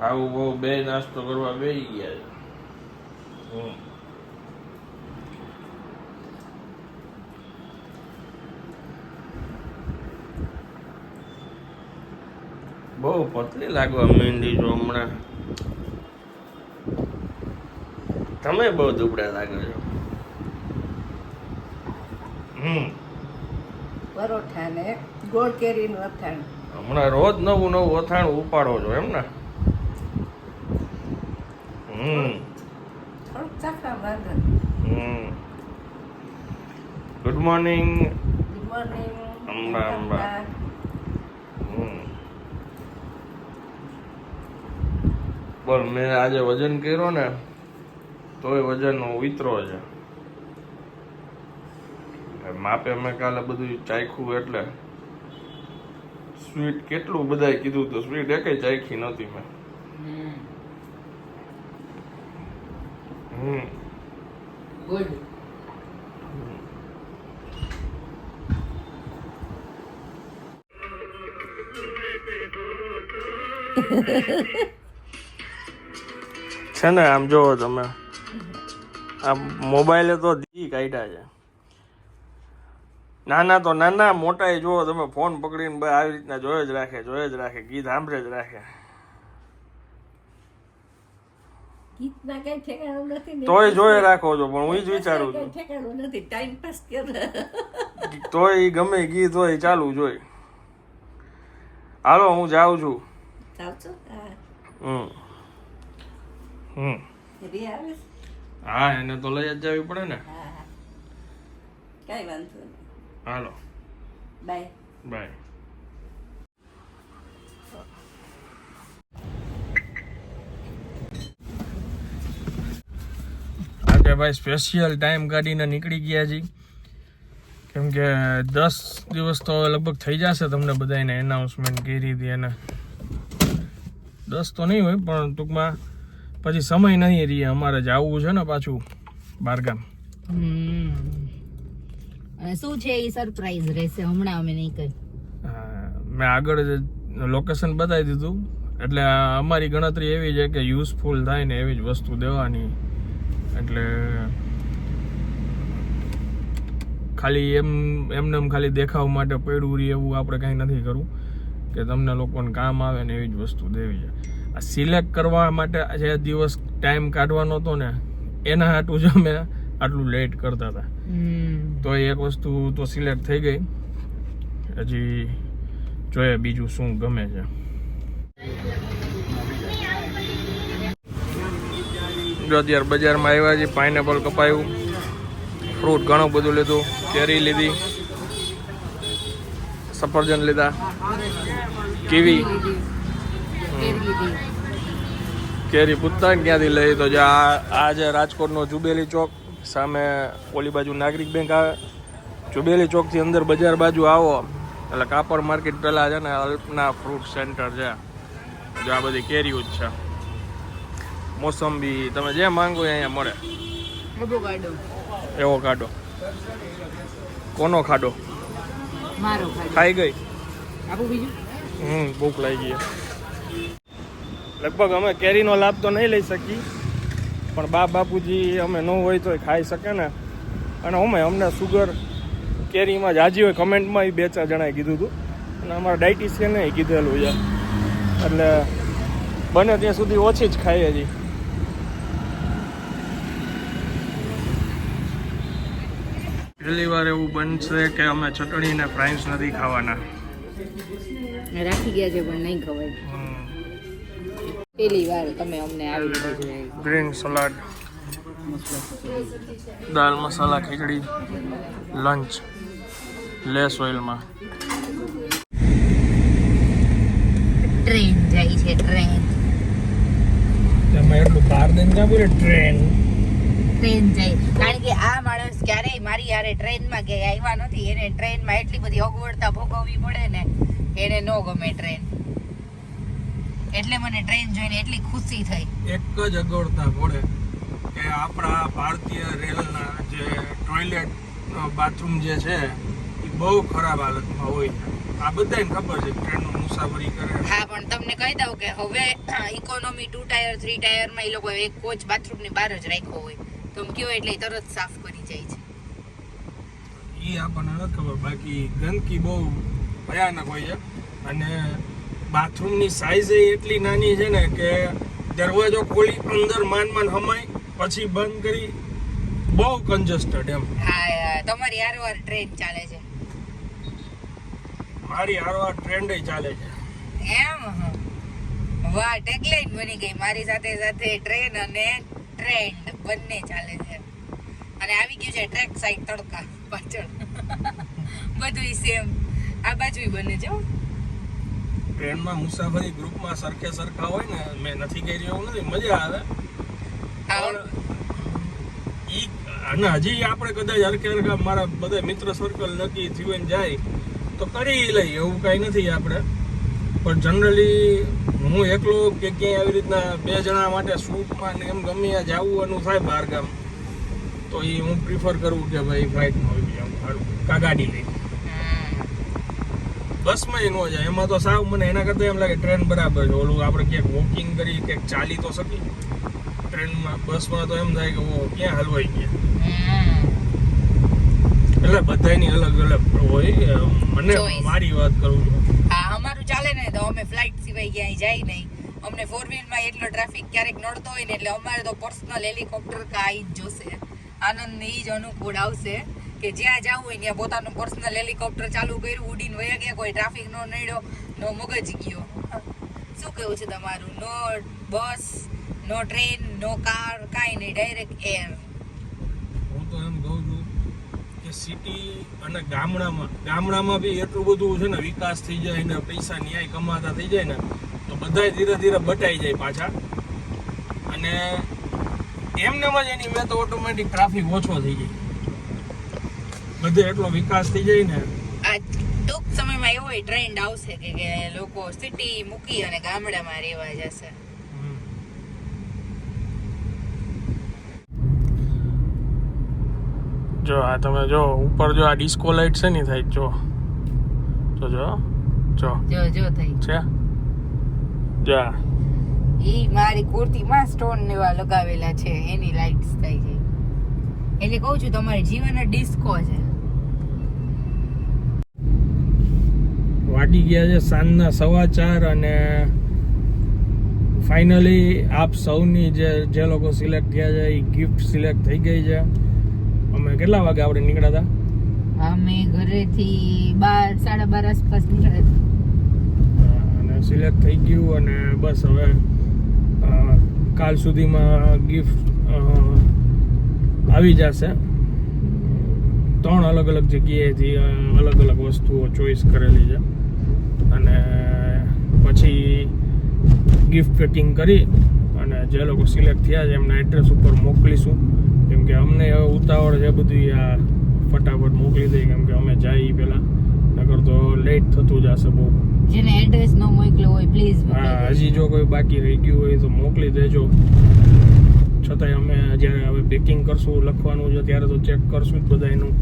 આવું બહુ બે નાસ્તો કરવા બે ગયા છે. હમ. બહુ પતલી લાગવા માંડી છો હમણાં. તમે બહુ દુબળા લાગો છો. હમ. પરોઠા ને ગોળ કેરીનું અથાણ. હમણાં રોજ નવું નવું અથાણું ઉપાડો છો એમ ને હમ થોડુંક ચાખા વાંધો હમ good morning good morning Amba, Amba. Hmm બોલ મેં આજે વજન કર્યો ને તોય વજન ઉતરો છે માપે મેં કાલે બધું ચાખ્યું એટલે. સ્વીટ કેટલું બધાય કીધું તો સ્વીટ એકે ચાખી નહોતી મેં. હમ. ગુડ છે ને આમ જોવો તમે. આ મોબાઈલે તો દી કાઢ્યા છે. નાના તો નાના મોટા જોવો તમે ફોન પકડીને આવી રીતના જોયે જ રાખે જોયે જ રાખે ગીત સાંભળે જ રાખે. ગીતના કઈ ઠેકાણું નથી તોય જોઈ રાખો છો પણ હું જ વિચારું છું. ઠેકાણું નથી ટાઈમ પાસ કરે. તોય ગમે ગીત હોય ચાલુ જોઈ. હાલો હું જાઉં છું. ચાલશો હા. હમ? હા એને તો લઈ જ જવી પડે ને. કઈ વાંધો હાલો. બાય. બાય. આજે ભાઈ સ્પેશિયલ ટાઈમ કાઢીને નીકળી ગયા છીએ કેમ કે દસ દિવસ તો લગભગ થઈ જશે તમને બધાને એનાઉન્સમેન્ટ કરી હતી એને દસ તો નહીં હોય પણ ટૂંકમાં પછી સમય નહીં રહીએ અમારે જવું છે ને પાછું બારગામ. શું છે એ સરપ્રાઈઝ રહેશે? હમણાં અમે નહીં કહી મેં આગળ લોકેશન બતાવી દીધું. એટલે અમારી ગણતરી એવી છે કે યુઝફુલ થાય ને એવી જ વસ્તુ દેવાની. એટલે ખાલી એમ એમને એમ ખાલી દેખાવ માટે પડ્યું રહી એવું આપણે કાંઈ નથી કરવું કે તમને લોકોને કામ આવે ને એવી જ વસ્તુ દેવી છે. આ સિલેક્ટ કરવા માટે જે દિવસ ટાઈમ કાઢવાનો હતો ને એના હાટું જ અમે આટલું લેટ કરતા હતા. તો એક વસ્તુ તો સિલેક્ટ થઈ ગઈ. હજી જોઈએ બીજું શું ગમે છે. જો અત્યારે બજારમાં આવ્યા છે પાઇનેપલ કપાયું ફ્રૂટ ઘણું બધું લીધું કેરી લીધી સફરજન લીધા કીવી કેરી પૂછતા ક્યાંથી લઈ તો જે આ જે રાજકોટનો જુબેલી ચોક સામે ઓલી બાજુ નાગરિક બેંક આવે જુબેલી ચોકથી અંદર બજાર બાજુ આવો. એટલે કાપડ માર્કેટ પહેલાં છે ને અલ્પના ફ્રૂટ સેન્ટર છે. જો આ બધી કેરીઓ જ છે. મોસંબી તમે જે માંગો એ અહીંયા મળે. એવો કાઢો કોનો ખાડો? ખાઈ ગઈ? હમ ભૂખ લાગી ગઈ લગભગ અમે કેરીનો લાભ તો નહીં લઈ શકીએ પણ બા બાપુજી અમે ન હોય તો ખાઈ શકે ને. અને અમે અમને સુગર કેરીમાં જાજી હોય કમેન્ટમાં એ બે ચાર જણાએ કીધું હતું. અને અમારા ડાયટિશિયને કીધેલું છે. એટલે બને ત્યાં સુધી ઓછી જ ખાઈએ છીએ. પહેલી વાર એવું બનશે કે અમે ચટણી ને ફ્રાઈસ નથી ખાવાના. રાખી ગયા છે પણ નહીં ખવાય. પેલી વાર તમે અમને આવી ગ્રીન સલાડ દાલ મસાલા ખીચડી લંચ લેસ ઓઇલમાં ટ્રેન જાય છે ટ્રેન તમે એટલું બહાર દઈને ક્યાં બોલે ટ્રેન ટ્રેન જાય. કારણ કે આ માણસ ક્યારેય મારી યારે ટ્રેનમાં કે આવ્યા નથી. એને ટ્રેનમાં એટલી બધી અગવડતા ભોગવવી પડે ને એને ન ગમે ટ્રેન એટલે મને ટ્રેન જોઈને એટલી ખુશી થઈ. એક જ અગવડતા પડે કે આપણા ભારતીય રેલના જે ટોયલેટ બાથરૂમ જે છે એ બહુ ખરાબ હાલતમાં હોય છે. આ બધાને ખબર છે ટ્રેનનું મુસાફરી કરે. હા પણ તમને કહી દઉં કે હવે ઇકોનોમી ટુ ટાયર થ્રી ટાયરમાં એ લોકો એક કોચ બાથરૂમની બહાર જ રાખ્યો હોય. આમ એટલે તરત સાફ કરી જાય છે. એ આપણને નથી ખબર બાકી ગંદકી બહુ ભયાનક હોય છે. અને બાથરૂમની સાઇઝ એટલી નાની છે ને કે દરવાજો ખોલી અંદર માન માન હમાય પછી બંધ કરી બહુ કન્જસ્ટેડ એમ. હા તમારી હારવાર ટ્રેન ચાલે છે. મારી હારવાર ટ્રેન્ડ ચાલે છે. એમ? હં. વાહ ટેગલાઈન બની ગઈ. મારી સાથે સાથે ટ્રેન અને ટ્રેન્ડ બંને ચાલે છે. અને આવી ગયું છે ટ્રેક સાઈડ તડકા પાછળ. બધું સેમ આ બાજુ બને છે ટ્રેનમાં મુસાફરી ગ્રુપમાં સરખે સરખા હોય ને મેં નથી કર્યું એવું નથી મજા આવે. ઈ અને હજી આપણે કદાચ હરખે હરખા મારા બધા મિત્ર સર્કલ નક્કી થયું જાય તો કરી લઈએ એવું કાંઈ નથી આપણે. પણ જનરલી હું એકલો કે ક્યાંય આવી રીતના બે જણા માટે સૂટમાં ને એમ ગમે જવાનું થાય બહાર ગામ તો એ હું પ્રિફર કરું કે ભાઈ ફ્લાઇટમાં આવી જાઉં કા ગાડી લઈ. બસમાં એ ન જાય એમાં તો સાવ મને એના કરતાં એમ લાગે ટ્રેન બરાબર છે. ઓલું આપણે ક્યાંક વોકિંગ કરી ક્યાંક ચાલી તો શકી ટ્રેનમાં બસમાં તો એમ થાય કે ઓ ક્યાં હલવાઈ ગયા. એટલે બધાની અલગ અલગ હોય મને મારી વાત કરું છું. ચાલે ને તો અમે ફ્લાઇટ સિવાય ક્યાંય જાય નહીં. અમને ફોર વ્હીલમાં એટલો ટ્રાફિક ક્યારેક નડતો હોય ને એટલે અમારે તો પર્સનલ હેલિકોપ્ટર કા આવી જ જોશે. આનંદ એ જ અનુકૂળ આવશે કે જ્યાં જવું હોય ત્યાં પોતાનું પર્સનલ હેલિકોપ્ટર ચાલુ કર્યું, ઉડીને વયા ગયા, કોઈ ટ્રાફિક નો નડ્યો, નો મગજ ગયો. શું કેવું છે તમારું? નો બસ નો ટ્રેન નો કાર કાંઈ નહીં ડાયરેક્ટ એર હું તો એમ કહું કે સિટી અને ગામડામાં ગામડામાં બી એટલું બધું છે ને વિકાસ થઈ જાય ને પૈસા ન્યાય કમાતા થઈ જાય ને, તો બધાય ધીરે ધીરે બટાઈ જાય પાછા. અને એમને જ એની મેં તો ઓટોમેટિક ટ્રાફિક ઓછો થઈ જાય. બધે એટલો વિકાસ થઈ જાય ને. ટૂંક સમયમાં એવો ટ્રેન્ડ આવશે કે લોકો સિટી મૂકી અને ગામડામાં રહેવા જશે. જો આ તમે જો ઉપર જો આ ડિસ્કો લાઇટ છે ને થાય જો. જો જો જો. જો જો થઈ. છે? જા ઈ મારી કુર્તીમાં સ્ટોન ને એવા લગાવેલા છે એની લાઇટ્સ થાય છે. એટલે કહું છું તમારી જીવન ડિસ્કો છે. વાગી ગયા છે સાંજના સવા ચાર અને ફાઇનલી આપ સૌની જે જે લોકો સિલેક્ટ થયા છે એ ગિફ્ટ સિલેક્ટ થઈ ગઈ છે. અમે કેટલા વાગે આપણે નીકળ્યા હતા? અમે ઘરેથી બાર સાડા બાર આસપાસ નીકળ્યા હતા. અને સિલેક્ટ થઈ ગયું અને બસ હવે કાલ સુધીમાં ગિફ્ટ આવી જશે. ત્રણ અલગ અલગ જગ્યાએથી અલગ અલગ વસ્તુઓ ચોઈસ કરેલી છે. અને પછી ગિફ્ટ પેકિંગ કરી અને જે લોકો સિલેક્ટ થયા છે એમના એડ્રેસ ઉપર મોકલીશું. કે અમને હવે ઉતાવળ છે બધી આ ફટાફટ મોકલી દઈએ કેમ કે અમે જઈએ પહેલાં. નકર તો લેટ થતું જશે બહુ. જેને એડ્રેસ ન મોકલ્યો હોય પ્લીઝ હા હજી જો કોઈ બાકી રહી ગયું હોય તો મોકલી દેજો. છતાંય અમે જ્યારે હવે પેકિંગ કરશું લખવાનું છે ત્યારે તો ચેક કરશું જ બધા એનું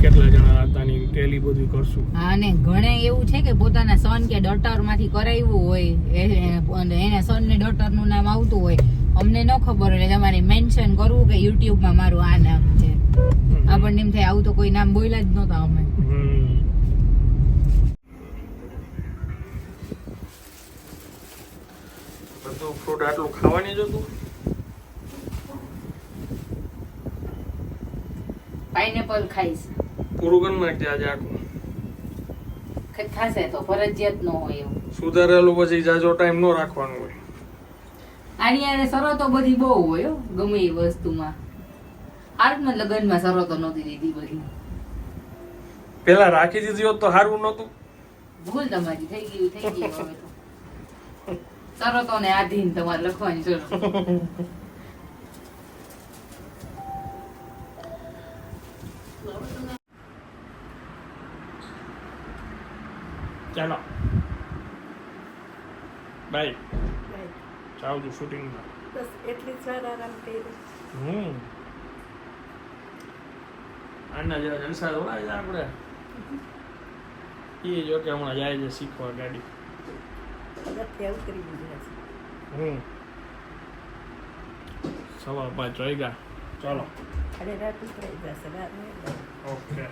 કેટલા જણા હતા ની ટેલી બધું કરશું. હા અને ઘણે એવું છે કે પોતાના સન કે ડોટરમાંથી કરાવ્યું હોય એને સન ને ડોટરનું નામ આવતું હોય અમને ન ખબર એટલે તમારે મેન્શન કરવું કે યુટ્યુબમાં મારું આ નામ છે. આપણને એમ થાય આવું તો કોઈ નામ બોલ્યા જ નહોતા અમે. બધું ફ્રૂટ આટલું ખાવાની જ હતું? પાઇનેપલ ખાઈશ. પૂરું કરી નાખજે આજે ખાશે તો ફરજિયાત ન હોય એવું. સુધારેલું પછી જાજો ટાઈમ ન રાખવાનો હોય. આની આને શરતો બધી બહુ હોય ગમે એ વસ્તુમાં. હાર્ટમાં લગ્નમાં શરતો નહોતી દીધી બધી. પેલા રાખી દીધી હોત તો સારું નહોતું. ભૂલ તમારી થઈ ગયું થઈ ગયું હવે તો. શરતોને આધીન તમારે લખવાની જરૂર ચાલો. બાય છું શૂટિંગમાં. બસ એટલી જ વાર આરામ કર્યો. હમ. આના જેવા જલસા થોડા છે આપણે. એ જો કે હમણાં જાય છે શીખવા ગાડી. હમ. સવા પાંચ વાગ્યા. ચાલો. અરે રાત ઉતરાઈ જશે રાત નહીં ઓકે.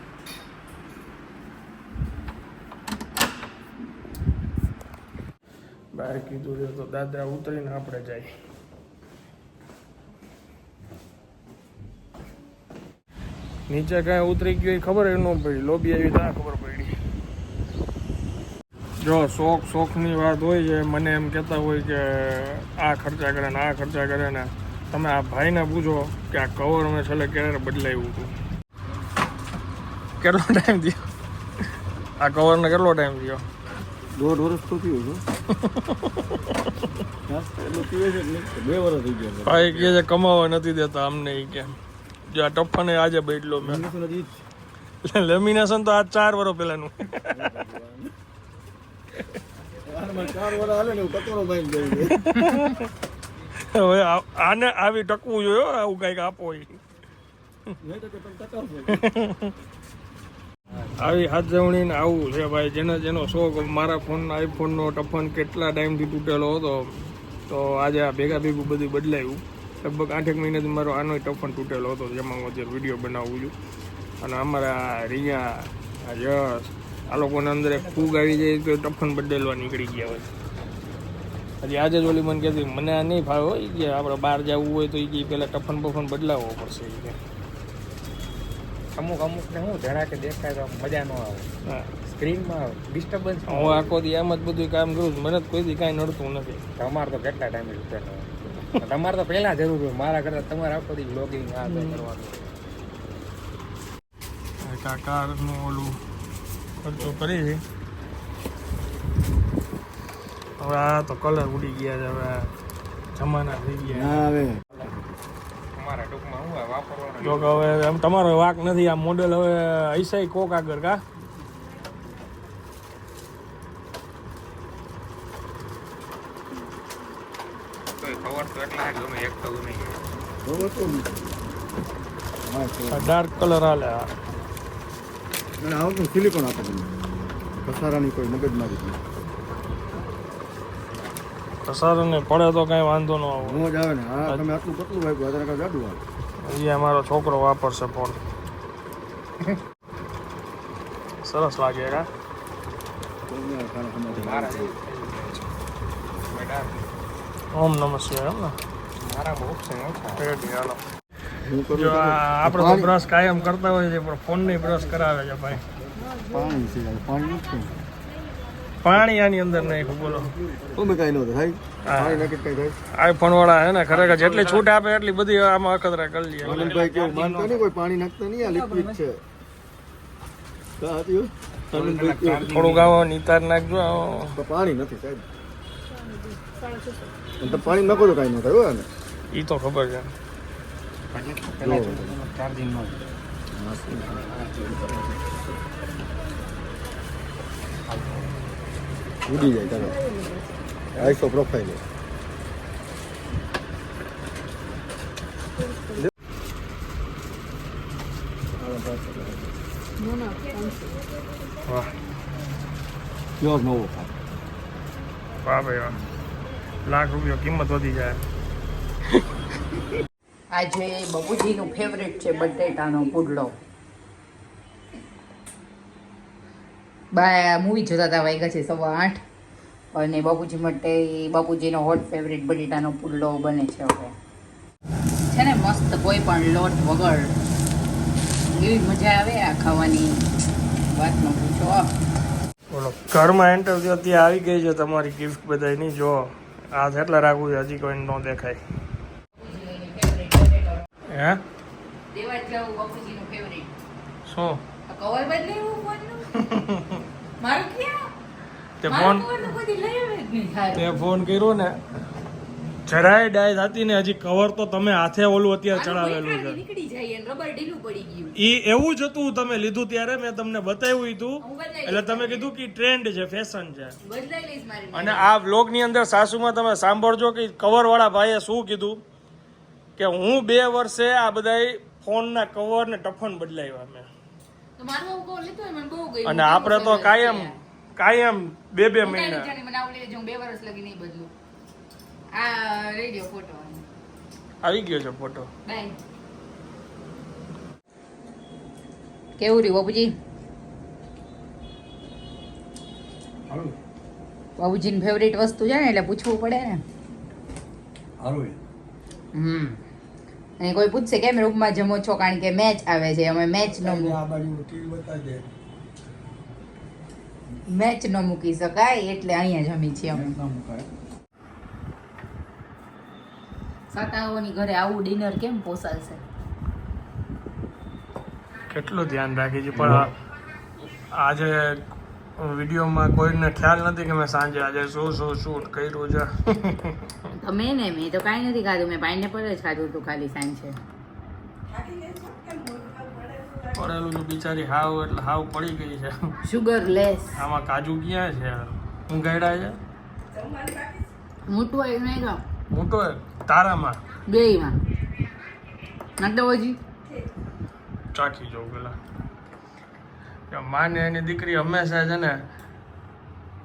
બહાર કીધું છે તો દાદરા ઉતરીને આપણે જાય. નીચે કાંઈ ઉતરી ગયું એ ખબર ન પડી. લોબી આવી ત્યાં ખબર પડી. જો શોખ શોખની વાત હોય છે, મને એમ કહેતા હોય કે આ ખર્ચા કરે ને આ ખર્ચા કરે ને તમે આ ભાઈને પૂછો કે આ કવર અમે છેલ્લે ક્યારે બદલાવ્યું હતું? કેટલો ટાઈમ થયો? આ કવરને કેટલો ટાઈમ થયો? દોઢ વર્ષ તો થયું છે બે વર્ષ થઈ ગયા. ભાઈ કહે છે કમાવા નથી દેતા અમને એ કે જો આ ટપ્પાને આજે બદલો મેં. લેમિનેશન તો આ ચાર વર્ષ પહેલાનું. હવે આને આવી ટકવું જોઈએ હો, આવું કંઈક આપો નહીં તો કે તમે ટકાવશો. આવી હાથ જવણી ને આવું છે ભાઈ, જેને જેનો શોખ, મારા ફોન આઈફોનનો ટફન કેટલા ટાઈમથી તૂટેલો હતો, તો આજે આ ભેગા ભેગું બધું બદલાયું. લગભગ આઠેક મહિનાથી મારો આનો ટફન તૂટેલો હતો, જેમાં હું અત્યારે વીડિયો બનાવું છું. અને અમારા રિયા યશ, આ લોકોને અંદર એક ફૂગ આવી જાય તો ટફન બદલવા નીકળી ગયા હોય. હજી આજે જ ઓલી મને કહેતી, મને આ નહીં ફાવે હોય કે આપણે બહાર જવું હોય તો એ કે પહેલાં ટફન બફન બદલાવવો પડશે. એ અમુક અમુક ને હું જરા કે દેખાય તો મજા ન આવે. સ્ક્રીનમાં ડિસ્ટર્બન્સ હું આખો દી એમ જ બધું કામ કરું છું. મને જ કોઈ દી કાંઈ નડતું નથી. તમારે તો કેટલા ટાઈમે રિપેર તમારે તો પહેલા જરૂર હોય. મારા કરતા તમારે આખો દી લોગિંગ આ કરવાનું. કાકાનું ઓલું ખર્ચો કરી. છે હવે આ તો કલર ઉડી ગયા છે. હવે જમાના થઈ ગયા આવે. તમારા ટૂંકમાં હું જો હવે એમ તમારો વાક નથી આ મોડેલ હવે હૈસાઈ કોક આગળ કા. ડાર્ક કલર હાલે આ અને આવું તો સિલિકોન આપો તમે કસારાની કોઈ મગજમારી નહીં. કસારો ને પડે તો કાંઈ વાંધો ન આવે મોજ આવે ને. હા તમે આટલું પતલું વાગ્યું આધાર કાર્ડ જાડું આવે. એ અમારો છોકરો વાપરશે ફોન. સરસ લાગે કા? તો બેટા ઓમ નમઃ શિવાય એમ ને? મારા ઓછા રેડી હાલો જો આપણે તો બ્રશ કાયમ કરતા હોય છે પણ ફોનની બ્રશ કરાવે છે ભાઈ. પાણી છે પાણી નથી. પાણી આની અંદર નહીં બોલો. તો કઈ કાંઈ ન થાય. પાણી નાખી કઈ થાય. આઈફોન વાળા હે ને ખરેખર જેટલી છૂટ આપે એટલી બધી આમાં અખતરા કરી લઈએ આનંદભાઈ કેવું માનતા નહીં કોઈ પાણી નાખતા નહીં આ લિક્વિડ છે. થોડું ગાવો નિતાર નાખજો પાણી નથી સાહેબ. પાણી નાખો તો કાંઈ ન થાય ને એ તો ખબર છે. ચાર્જિંગ ઉડી જાય ચાલો. આઈસો પ્રોફાઇલ પ્યોર નવો વાહ ભાઈ વાહ. લાખ રૂપિયા કિંમત વધી જાય. આજે બબુજીનું ફેવરેટ છે બટેટાનો પુડલો. બા મૂવી જોતા હતા વાગ્યા છે સવા આઠ. અને બાપુજી માટે બાપુજીનો હોટ ફેવરેટ બટેટાનો પુલ્લો બને છે હવે. છે ને મસ્ત કોઈ પણ લોટ વગર એવી મજા આવે આ ખાવાની વાત ન પૂછો ઘરમાં એન્ટરવ્યુ અત્યારે આવી ગઈ છે તમારી ગિફ્ટ બધાની જો આ એટલા રાખવું છે હજી કોઈ ન દેખાય. હે? દેવા જાવ બાપુજીનો ફેવરેટ શું? કવર બદલાયું ફોનનું મારું ક્યાં? તે ફોન તે ફોન કર્યો ને જરાય ડાય થતી ને હજી કવર તો તમે હાથે ઓલું અત્યારે ચડાવેલું છે. નીકળી જાય રબર ઢીલું પડી ગયું. ઈ એવું જ હતું તમે લીધું ત્યારે મેં તમને બતાવ્યું હતું એટલે તમે કીધું કે ટ્રેન્ડ છે ફેશન છે. અને આ વ્લોગની અંદર સાસુમાં તમે સાંભળજો કે કવર વાળા ભાઈએ શું કીધું? કે હું બે વર્ષે આ બધાય ફોનના કવર ને ટફન બદલાવ્યા મેં. તો મારું લીધું મને બહુ અને આપણે તો કાયમ કાયમ બે બે મહિના. મને આવડી જો બે વર્ષ લગી નહીં બદલું. આ રેડિયો ફોટો આવી ગયો છે ફોટો. બાય. કેવું રહ્યું બાબુજી બાબુજીની ફેવરિટ વસ્તુ છે ને એટલે પૂછવું પડે ને. સારું હમ. અને કોઈ પૂછશે કેમ રૂમમાં જમો છો? કારણ કે મેચ આવે છે અમે મેચ નો આ બાજુ ટીવી બતાવી દે મેચ ન મૂકી શકાય એટલે અહીંયા જમી છીએ અમે. સાતાઓની ઘરે આવું ડિનર કેમ પોસાશે? કેટલું ધ્યાન રાખી છે પણ આજે વિડીયોમાં કોઈને ખ્યાલ નથી કે મેં સાંજે આજે શું શું શૂટ કર્યું છે. તમે ને મેં તો કાંઈ નથી ખાધું મેં પાઇનેપલ જ ખાધું હતું ખાલી સાંજે. પડેલું છે બિચારી હાવ એટલે હાવ પડી ગઈ છે. સુગર લેસ આમાં કાજુ ક્યાં છે ઊંઘાડ્યા છે? મોટું એ નહીં ખાવ. મોટો? તારામાં? બેયમાં. દો હજી ચાખી જાઉં પેલા. માને એની દીકરી હંમેશા છે ને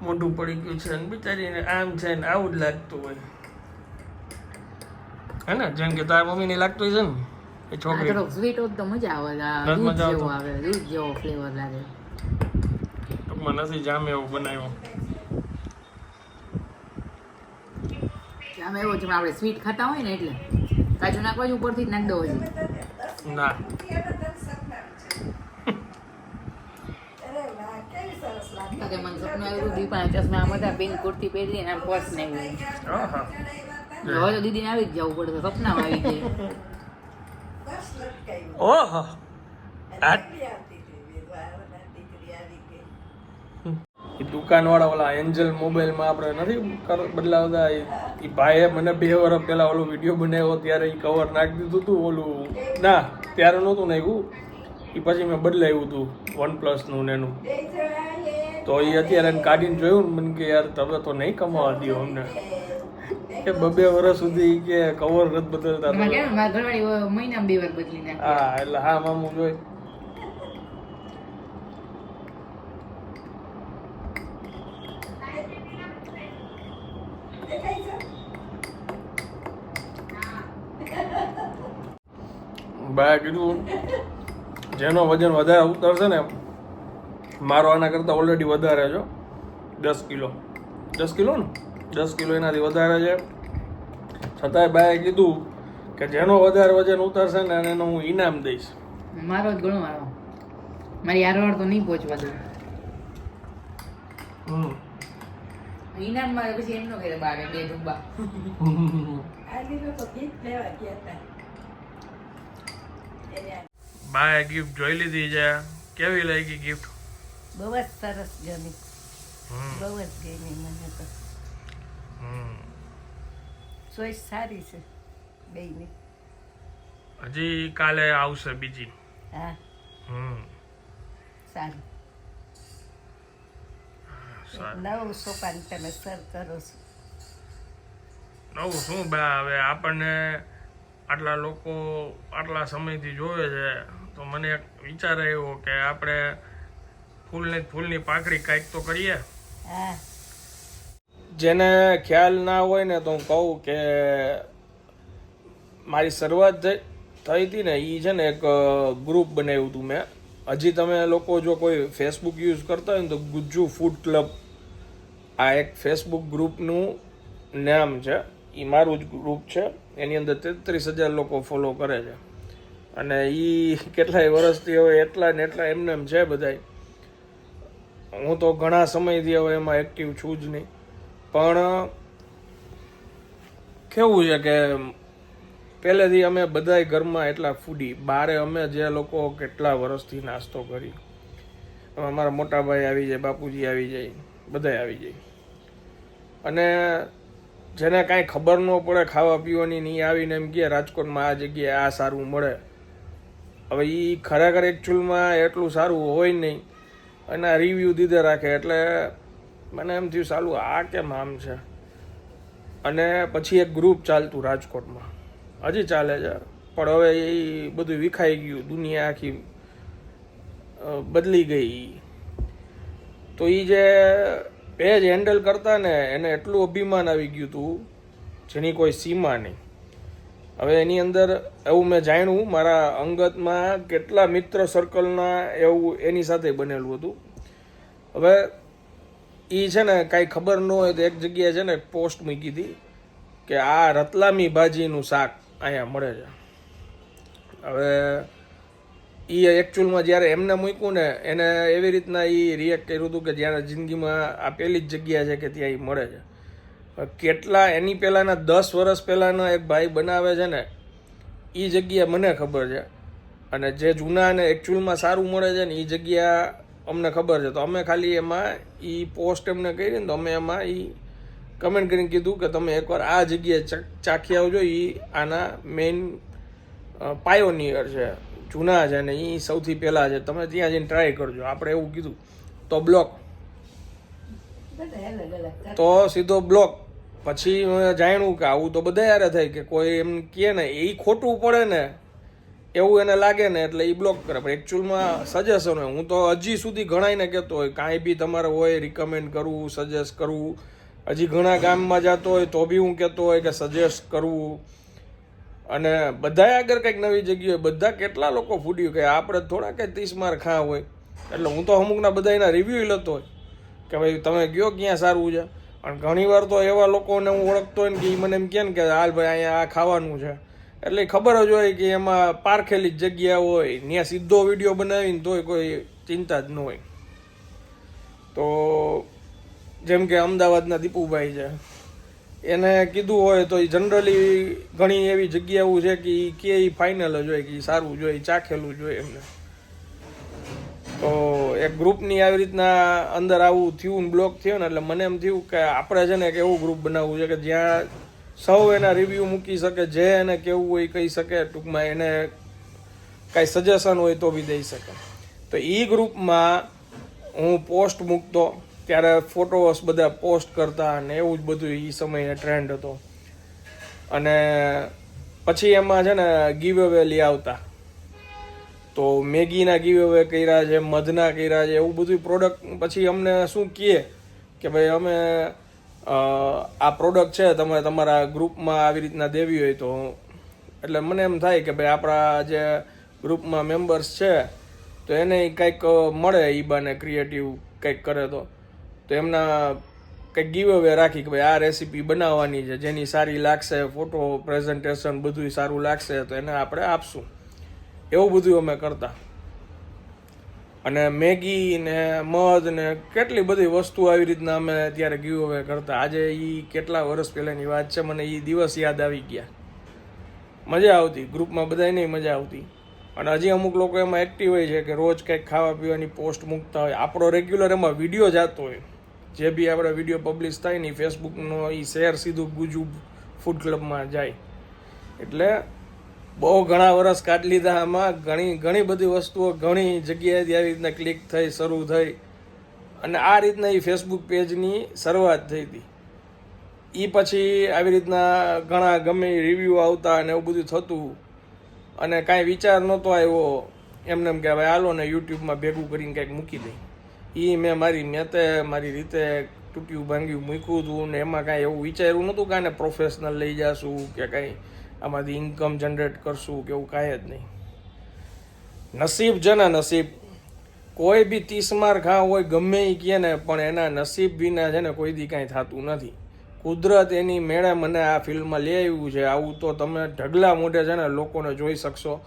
મોટું પડી ગયું છે ને બિચારીને આમ છે ને આવું જ લાગતું હોય. હે ને? જેમ કે તારા મમ્મીને લાગતું હોય છે ને? એ છોકરી થોડોક સ્વીટ હોત તો મજા આવે દૂધ જેવો આવે દૂધ જેવો ફ્લેવર લાગે. ટૂંકમાં નથી જામે એવું બનાવ્યું. આમ એવો છે આપણે સ્વીટ ખાતા હોય ને એટલે. કાજુ નાખવા જ ઉપરથી જ નાખ દો હજી. ના. કે મને સપનું આવ્યું દીપાના ચશ્મા બધા હતા કુર્તી પહેરી ને આમ પર્સ ને હવે તો દીદીને આવી જ જવું પડે તો સપનામાં આવી જાય. ઓહો. આ વાળા ઓલા એન્જલ મોબાઈલમાં આપણે નથી બદલાવતા એ ભાઈએ મને બે વર્ષ પહેલા ઓલો વીડિયો બનાવ્યો ત્યારે એ કવર નાખી દીધું હતું ઓલું. ના, ત્યારે નહોતું નાખ્યું. એ પછી મેં બદલાવ્યું હતું વન પ્લસનું ને એનું. તો એ અત્યારે કાઢીને જોયું ને, મને કે યાર, તમે તો નહીં કમાવા દો અમને. કે બબે વર્ષ સુધી કે કવર રદ બદલતા હતા કે મારા ઘરવાળી મહિનામાં બે વાર બદલી નાખે. હા એટલે હા મામું જોઈ. બાય કીધું જેનો વજન વધારે ઉતરશે ને મારો આના કરતાં ઓલરેડી વધારે છે દસ કિલો. દસ કિલો ને? દસ કિલો એનાથી વધારે છે. છતાંય બાએ કીધું કે જેનો વધારે વજન ઉતરશે ને એને હું ઇનામ દઈશ. મારો જ ઘણો મારો. મારી હારવાર તો નહીં પહોંચવા દઉં ઈનામ ઇનામ મારે પછી એમનો ઘરે બારે બે ડુબ્બા બાએ ગિફ્ટ જોઈ લીધી છે. કેવી લાગી ગિફ્ટ બહુ જ સરસ ગમી. બહુ જ ગમી મને તો. ચોઈસ સારી છે બેયની. હજી કાલે આવશે બીજી. હા. હમ. સારું. નવું સોપાન તમે સર કરો છો. નવું શું બા હવે આપણને આટલા લોકો આટલા સમયથી જોવે છે તો મને એક વિચાર આવ્યો કે આપણે ફૂલની ફૂલની પાકડી કાંઈક તો કરીએ. હા. જેને ખ્યાલ ના હોય ને તો હું કહું કે મારી શરૂઆત થઈ હતી ને એ છે ને એક ગ્રુપ બનાવ્યું હતું મેં. હજી તમે લોકો જો કોઈ ફેસબુક યુઝ કરતા હોય ને તો ગુજ્જુ ફૂડ ક્લબ આ એક ફેસબુક ગ્રુપનું નામ છે. એ મારું જ ગ્રુપ છે. એની અંદર તેત્રીસ હજાર લોકો ફોલો કરે છે. અને એ કેટલાય વર્ષથી હવે એટલા ને એટલા એમને એમ છે બધાય. હું તો ઘણા સમયથી હવે એમાં એક્ટિવ છું જ નહીં. પણ કેવું છે કે પહેલેથી અમે બધાય ઘરમાં એટલા ફૂડી. બારે અમે જે લોકો કેટલા વર્ષથી નાસ્તો કરી. અમારા મોટાભાઈ આવી જાય, બાપુજી આવી જાય, બધાય આવી જાય. અને જેને કાંઈ ખબર ન પડે, ખાવા પીવાની નહીં આવીને એમ કહે, રાજકોટમાં આ જગ્યાએ આ સારું મળે. હવે એ ખરેખર એકચ્યુઅલમાં એટલું સારું હોય નહીં. અને રિવ્યૂ દીધે રાખે, એટલે મને એમ થયું, સાલું, આ કેમ આમ છે? અને પછી એક ગ્રુપ ચાલતું રાજકોટમાં. હજી ચાલે છે, પણ હવે એ બધું વિખાઈ ગયું, દુનિયા આખી બદલી ગઈ. તો એ જે પેજ હેન્ડલ કરતા ને, એને એટલું અભિમાન આવી ગયું હતું જેની કોઈ સીમા નહીં. હવે એની અંદર એવું મેં જાણ્યું, મારા અંગતમાં કેટલા મિત્ર સર્કલના એવું એની સાથે બનેલું હતું. હવે એ છે ને કાંઈ ખબર ન હોય તો એક જગ્યાએ છે ને પોસ્ટ મૂકી હતી કે આ રતલામી ભાજીનું શાક અહીંયા મળે છે. હવે એ એકચ્યુઅલમાં જ્યારે એમને મૂક્યું ને, એને એવી રીતના એ રિએક્ટ કર્યું હતું કે જ્યારે જિંદગીમાં આ પહેલી જ જગ્યા છે કે ત્યાં એ મળે છે. કેટલા, એની પહેલાંના દસ વર્ષ પહેલાંના એક ભાઈ બનાવે છે ને એ જગ્યા મને ખબર છે. અને જે જૂના અને એકચ્યુઅલમાં સારું મળે છે ને એ જગ્યા અમને ખબર છે. તો અમે ખાલી એમાં એ પોસ્ટ એમને કરી ને તો અમે એમાં એ કમેન્ટ કરીને કીધું કે તમે એકવાર આ જગ્યાએ ચાખી આવજો. એ આના મેઇન પાયોનિયર છે. જૂના છે ને એ સૌથી પહેલાં છે. તમે ત્યાં જઈને ટ્રાય કરજો. આપણે એવું કીધું. તો બ્લોક તો સીધો બ્લોક પછી જાણ્યું કે આવું તો બધા યારે થાય કે કોઈ એમ કહે ને એ ખોટું પડે ને એવું એને લાગે ને એટલે એ બ્લોક કરે. પણ એકચ્યુઅલમાં સજેશન હોય હું તો હજી સુધી ઘણાઈને કહેતો હોય, કાંઈ બી તમારે હોય રિકમેન્ડ કરવું સજેસ્ટ કરવું. હજી ઘણા ગામમાં જતો હોય તો બી હું કહેતો હોય કે સજેસ્ટ કરવું. અને બધાએ આગળ કંઈક નવી જગ્યાએ, બધા કેટલા લોકો ફૂડ્યું કે આપણે થોડા કંઈ ત્રીસ માર ખા હોય. એટલે હું તો અમુકના બધા એના રિવ્યૂ લેતો હોય કે ભાઈ, તમે ગયો ક્યાં સારું છે? અને ઘણીવાર તો એવા લોકોને હું ઓળખતો હોય ને કે એ મને એમ કહે ને કે, હાલ ભાઈ, અહીંયા આ ખાવાનું છે. એટલે ખબર જ હોય કે એમાં પારખેલી જ જગ્યા હોય ત્યાં સીધો વીડિયો બનાવીને તોય કોઈ ચિંતા જ ન હોય. તો જેમ કે અમદાવાદના દીપુભાઈ છે, એને કીધું હોય તો એ જનરલી ઘણી એવી જગ્યાઓ છે કે એ કે એ ફાઇનલ જ હોય, કે સારું જોઈએ ચાખેલું જોઈએ એમને. તો એક ગ્રુપની આવી રીતના અંદર આવું થયું બ્લોક થયો ને એટલે મને એમ થયું કે આપણે છે ને એક એવું ગ્રુપ બનાવવું છે કે જ્યાં સૌ એના રિવ્યૂ મૂકી શકે, જે એને કેવું હોય કહી શકે, ટૂંકમાં એને કાંઈ સજેશન હોય તો બી દઈ શકે. તો એ ગ્રુપમાં હું પોસ્ટ મૂકતો, ત્યારે ફોટોસ બધા પોસ્ટ કરતા અને એવું જ બધું એ સમયે ટ્રેન્ડ હતો. અને પછી એમાં છે ને ગીવ અવે લઈ આવતા. તો મેગીના ગીવ અવે કર્યા છે, મધના કર્યા છે, એવું બધું પ્રોડક્ટ પછી અમને શું કહે કે ભાઈ અમે આ પ્રોડક્ટ છે, તમે તમારા ગ્રુપમાં આવી રીતના દેવી હોય તો એટલે મને એમ થાય કે ભાઈ આપણા જે ગ્રુપમાં મેમ્બર્સ છે, તો એને કંઈક મળે ઈ બાને ક્રિએટિવ કંઈક કરે તો. તો એમના કંઈક ગીવ અવે રાખી કે ભાઈ આ રેસીપી બનાવવાની છે, જેની સારી લાગશે ફોટો પ્રેઝન્ટેશન બધું સારું લાગશે, તો એને આપણે આપશું. એવું બધું અમે કરતા. અને મેગી ને મધ ને કેટલી બધી વસ્તુ આવી રીતના અમે ત્યારે ગીવ અવે કરતા. આજે એ કેટલા વર્ષ પહેલાંની વાત છે, મને એ દિવસ યાદ આવી ગયા. મજા આવતી, ગ્રુપમાં બધાય મજા આવતી. અને હજી અમુક લોકો એમાં એક્ટિવ હોય છે કે રોજ કંઈક ખાવા પીવાની પોસ્ટ મૂકતા હોય. આપણો રેગ્યુલર એમાં વીડિયો જતો હોય. જે બી આપણે વીડિયો પબ્લિશ થાય ને ફેસબુકનો એ શેર સીધું ગુજુ ફૂડ ક્લબમાં જાય. એટલે બહુ ઘણા વર્ષ કાઢી લીધા આમાં. ઘણી ઘણી બધી વસ્તુઓ ઘણી જગ્યાએથી આવી રીતના ક્લિક થઈ, શરૂ થઈ. અને આ રીતના એ ફેસબુક પેજની શરૂઆત થઈ હતી. એ પછી આવી રીતના ઘણા ગમે રિવ્યૂ આવતા અને એવું બધું થતું. અને કાંઈ વિચાર નહોતો આવ્યો. એમને એમ કે, ભાઈ, હાલો ને યુટ્યુબમાં ભેગું કરીને કંઈક મૂકી દઈ એ મેં મારી મેતે મારી રીતે તૂટ્યું, ભાંગ્યું, મૂક્યું હતું ને એમાં કાંઈ એવું વિચાર્યું નહોતું કાંઈ પ્રોફેશનલ લઈ જશું કે કાંઈ. આમાંથી ઇન્કમ જનરેટ કરશું કે એવું કાંઈ જ નહીં. નસીબ છે ને નસીબ. કોઈ બી તીસમાર ખા હોય ગમે એ કહે ને, પણ એના નસીબ વિના છે ને કોઈ દી કાંઈ થતું નથી. કુદરત એની મેળે મને આ ફિલ્ડમાં લઈ આવ્યું છે. આવું તો તમે ઢગલા મોઢે છે ને લોકોને જોઈ શકશો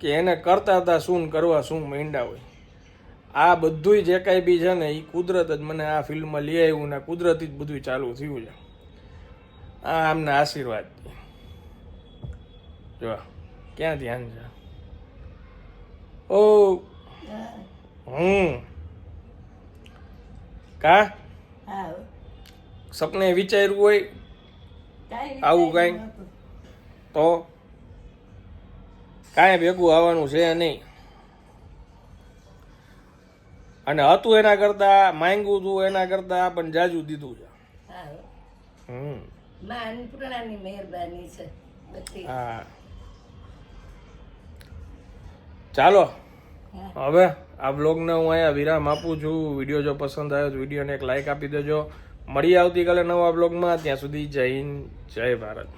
કે એને કરતા હતા શું કરવા શું માંડ્યા હોય. આ બધુંય જે કાંઈ બી છે ને એ કુદરત જ મને આ ફિલ્ડમાં લઈ આવ્યું ને કુદરતી જ બધું ચાલુ થયું છે. આ આમના આશીર્વાદ. જો. ક્યાં ધ્યાન છે? ઓ. હમ. કા? સપને વિચાર્યું હોય? આવું કાંઈ? તો? કાંઈ ભેગું આવવાનું છે નહીં. અને હતું એના કરતા માંગ્યું હતું એના કરતા પણ જાજુ દીધું છે. હમ. મહેરબાની છે હા. ચાલો. હવે આ બ્લોગને હું અહીંયા વિરામ આપું છું. વીડિયો જો પસંદ આવ્યો તો વિડીયોને એક લાઇક આપી દેજો. મળીએ આવતીકાલે નવા બ્લોગમાં ત્યાં સુધી જય હિન્દ જય ભારત.